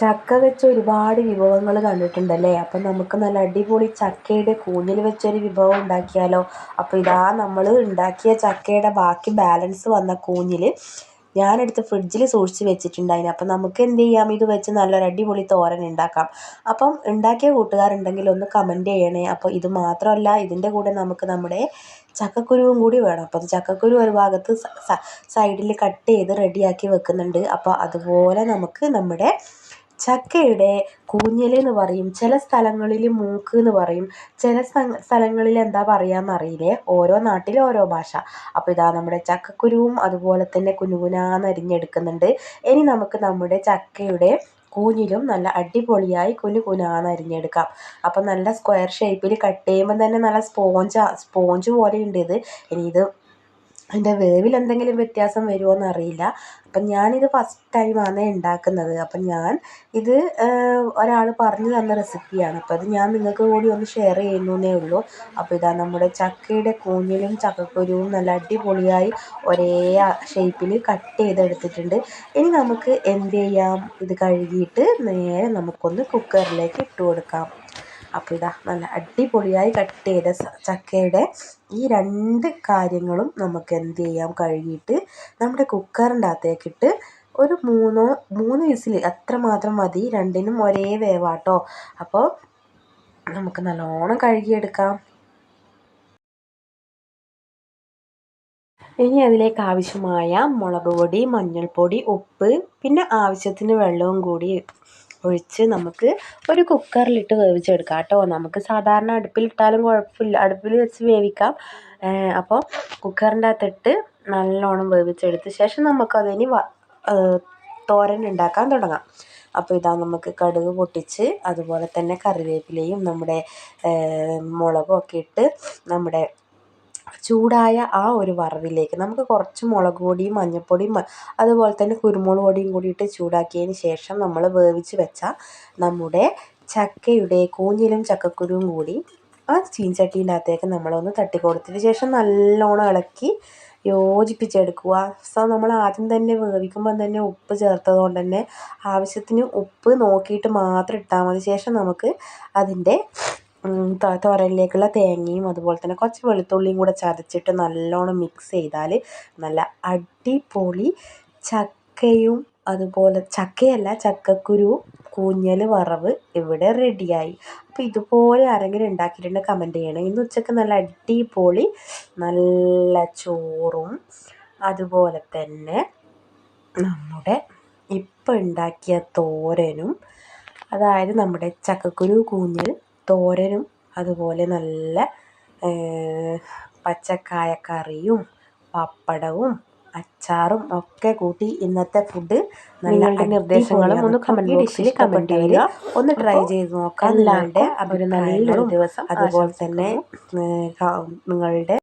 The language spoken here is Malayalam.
ചക്ക വെച്ച് ഒരുപാട് വിഭവങ്ങൾ കണ്ടിട്ടുണ്ടല്ലേ? അപ്പം നമുക്ക് നല്ല അടിപൊളി ചക്കയുടെ കൂഞ്ഞിൽ വെച്ചൊരു വിഭവം ഉണ്ടാക്കിയാലോ? അപ്പോൾ ഇതാ നമ്മൾ ഉണ്ടാക്കിയ ചക്കയുടെ ബാക്കി ബാലൻസ് വന്ന കൂഞ്ഞിൽ ഞാനെടുത്ത് ഫ്രിഡ്ജിൽ സൂക്ഷിച്ച് വെച്ചിട്ടുണ്ടായിന് അപ്പം നമുക്ക് എന്ത് ചെയ്യാം? ഇത് വെച്ച് നല്ലൊരു അടിപൊളി തോരൻ ഉണ്ടാക്കാം. അപ്പം ഉണ്ടാക്കിയ കൂട്ടുകാരുണ്ടെങ്കിൽ ഒന്ന് കമന്റ് ചെയ്യണേ. അപ്പോൾ ഇത് മാത്രമല്ല ഇതിന്റെ കൂടെ നമുക്ക് നമ്മുടെ ചക്കക്കുരുവും കൂടി വേണം. അപ്പോൾ ചക്കക്കുരു ഒരു ഭാഗത്ത് സൈഡിൽ കട്ട് ചെയ്ത് റെഡിയാക്കി വെക്കുന്നുണ്ട്. അപ്പോൾ അതുപോലെ നമുക്ക് നമ്മുടെ ചക്കയുടെ കൂഞ്ഞിൽ എന്ന് പറയും ചില സ്ഥലങ്ങളിൽ മൂക്ക് എന്ന് പറയും ചില സ്ഥലങ്ങളിൽ എന്താ പറയുക എന്നറിയില്ലേ ഓരോ നാട്ടിൽ ഓരോ ഭാഷ. അപ്പോൾ ഇതാ നമ്മുടെ ചക്കക്കുരുവും അതുപോലെ തന്നെ കുനുകുനാന്നരിഞ്ഞെടുക്കുന്നുണ്ട് ഇനി നമുക്ക് നമ്മുടെ ചക്കയുടെ കൂഞ്ഞിലും നല്ല അടിപൊളിയായി കുനു കുനാന്ന് അരിഞ്ഞെടുക്കാം. അപ്പം നല്ല സ്ക്വയർ ഷേപ്പിൽ കട്ട് ചെയ്യുമ്പോൾ തന്നെ നല്ല സ്പോഞ്ച് സ്പോഞ്ച് പോലെ ഉണ്ട് ഇത്. ഇനി ഇത് അതിന്റെ വേവിൽ എന്തെങ്കിലും വ്യത്യാസം വരുമോ എന്നറിയില്ല. അപ്പം ഞാനിത് ഫസ്റ്റ് ടൈമാണ് ഉണ്ടാക്കുന്നത്. അപ്പം ഞാൻ ഇത് ഒരാൾ പറഞ്ഞു തന്ന റെസിപ്പിയാണ് അപ്പം അത് ഞാൻ നിങ്ങൾക്ക് കൂടി ഒന്ന് ഷെയർ ചെയ്യുന്നേ ഉള്ളൂ. അപ്പോൾ ഇതാ നമ്മുടെ ചക്കയുടെ കൂഞ്ഞിലും ചക്കക്കുരുവും നല്ല അടിപൊളിയായി ഒരേ ഷേപ്പിൽ കട്ട് ചെയ്തെടുത്തിട്ടുണ്ട്. ഇനി നമുക്ക് എന്ത് ചെയ്യാം? ഇത് കഴുകിയിട്ട് നേരെ നമുക്കൊന്ന് കുക്കറിലേക്ക് ഇട്ട് കൊടുക്കാം. അപ്പോൾ ഇതാ നല്ല അടിപൊളിയായി കട്ട് ചെയ്ത ചക്കയുടെ ഈ രണ്ട് കാര്യങ്ങളും നമുക്ക് എന്ത് ചെയ്യാം കഴുകിയിട്ട് നമ്മുടെ കുക്കറിന്റെ അകത്തേക്കിട്ട് ഒരു മൂന്നോ മൂന്ന് വിസിൽ അത്ര മാത്രം മതി. രണ്ടിനും ഒരേ വേവാട്ടോ. അപ്പോൾ നമുക്ക് നല്ലോണം കഴുകിയെടുക്കാം. ഇനി അതിലേക്ക് ആവശ്യമായ മുളക് പൊടി മഞ്ഞൾപ്പൊടി ഉപ്പ് പിന്നെ ആവശ്യത്തിന് വെള്ളവും കൂടി ഒഴിച്ച് നമുക്ക് ഒരു കുക്കറിലിട്ട് വേവിച്ചെടുക്കാം കേട്ടോ. നമുക്ക് സാധാരണ അടുപ്പിലിട്ടാലും കുഴപ്പമില്ല. അടുപ്പിൽ വെച്ച് വേവിക്കാം. അപ്പോൾ കുക്കറിന്റെ അകത്തിട്ട് നല്ലോണം വേവിച്ചെടുത്ത ശേഷം നമുക്കതിനി തോരൻ ഉണ്ടാക്കാൻ തുടങ്ങാം. അപ്പോൾ ഇതാ നമുക്ക് കടുക് പൊട്ടിച്ച് അതുപോലെ തന്നെ കറിവേപ്പിലയും നമ്മുടെ മുളകും ഒക്കെ ഇട്ട് നമ്മുടെ ചൂടായ ആ ഒരു വറവിലേക്ക് നമുക്ക് കുറച്ച് മുളക് പൊടിയും മഞ്ഞൾപ്പൊടിയും അതുപോലെ തന്നെ കുരുമുളക് പൊടിയും കൂടിയിട്ട് ചൂടാക്കിയതിന് ശേഷം നമ്മൾ വേവിച്ച് വെച്ച നമ്മുടെ ചക്കയുടെ കൂഞ്ഞിലും ചക്കക്കുരുവും കൂടി ആ ചീൻചട്ടീന്റെ അകത്തേക്ക് നമ്മളൊന്ന് തട്ടി കൊടുത്തതിന് ശേഷം നല്ലോണം ഇളക്കി യോജിപ്പിച്ചെടുക്കുക. സോ നമ്മൾ ആദ്യം തന്നെ വേവിക്കുമ്പം തന്നെ ഉപ്പ് ചേർത്തത് കൊണ്ട് തന്നെ ആവശ്യത്തിന് ഉപ്പ് നോക്കിയിട്ട് മാത്രം ഇട്ടാൽ മതി. ശേഷം നമുക്ക് അതിന്റെ തോരനിലേക്കുള്ള തേങ്ങയും അതുപോലെ തന്നെ കുറച്ച് വെളുത്തുള്ളിയും കൂടെ ചതച്ചിട്ട് നല്ലോണം മിക്സ് ചെയ്താൽ നല്ല അടിപൊളി ചക്കയും അതുപോലെ ചക്കയല്ല ചക്കക്കുരു കൂഞ്ഞൽ വറവ് ഇവിടെ റെഡിയായി അപ്പോൾ ഇതുപോലെ ആരെങ്കിലും ഉണ്ടാക്കിയിട്ടുണ്ടെങ്കിൽ കമന്റ് ചെയ്യണം. ഇന്ന് ഉച്ചയ്ക്ക് നല്ല അടിപൊളി നല്ല ചോറും അതുപോലെ തന്നെ നമ്മുടെ ഇപ്പം ഉണ്ടാക്കിയ തോരനും അതായത് നമ്മുടെ ചക്കക്കുരു കൂഞ്ഞൽ തോരനും അതുപോലെ നല്ല പച്ചക്കായ കറിയും പപ്പടവും അച്ചാറും ഒക്കെ കൂട്ടി ഇന്നത്തെ ഫുഡ് നിങ്ങളുടെ നിർദ്ദേശങ്ങളും ഒന്ന് കമന്റ് ബോക്സിൽ കമന്റ് ചെയ്യുക. ഒന്ന് ട്രൈ ചെയ്ത് നോക്കാം നിങ്ങളുടെ ഒരു നല്ലൊരു ദിവസം അതുപോലെ തന്നെ നിങ്ങളുടെ